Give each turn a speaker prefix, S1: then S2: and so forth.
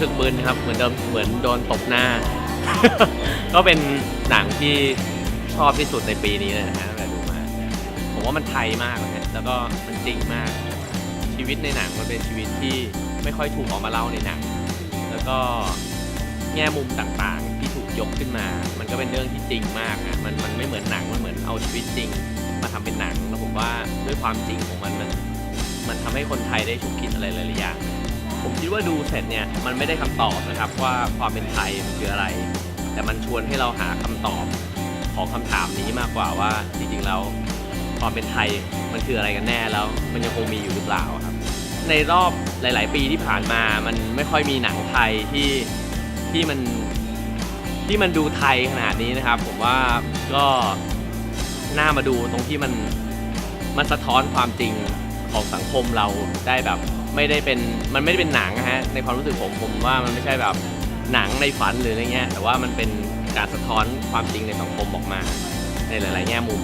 S1: สึกมึนครับ เหมือนเดิมเหมือนโดนตบหน้า ก็เป็นหนังที่ชอบที่สุดในปีนี้เลยนะฮะตั้งแต่ดูมา ผมว่ามันไทยมากนะฮะแล้วก็มันจริงมาก ชีวิตในหนังมันเป็นชีวิตที่ไม่ค่อยถูกเออกมาเล่าในหนัง แล้วก็แง่มุมต่างๆ ที่ถูกยกขึ้นมา มันก็เป็นเรื่องที่จริงมากอะมันมันไม่เหมือนหนัง มันเหมือนเอาชีวิตจริง มาทำเป็นหนัง แล้วผมว่าด้วยความจริงของมันมัน มันทำให้คนไทยได้ฉุกคิดอะไรหลายๆอย่าง ผมคิดว่าดูเสร็จเนี่ยมันไม่ได้คำตอบนะครับว่าความเป็นไทยมันคืออะไร แต่มันชวนให้เราหาคำตอบของคำถามนี้มากกว่าว่าจริงๆแล้วความเป็นไทยมันคืออะไรกันแน่แล้ว มันยังคงมีอยู่หรือเปล่าครับ ในรอบหลาย ๆ ปีที่ผ่านมามันไม่ค่อยมีหนังไทยที่ที่มันที่มันดูไทยขนาดนี้นะครับ ผมว่าก็น่ามาดูตรงที่มันมันสะท้อนความจริง ของสังคมเราได้แบบไม่ได้เป็นมันไม่ได้เป็นหนังนะฮะในความรู้สึกผมผมว่ามันไม่ใช่แบบหนังในฝันหรืออะไรเงี้ยแต่ว่ามันเป็นการสะท้อนความจริงในสังคมออกมาในหลาย ๆ แง่มุม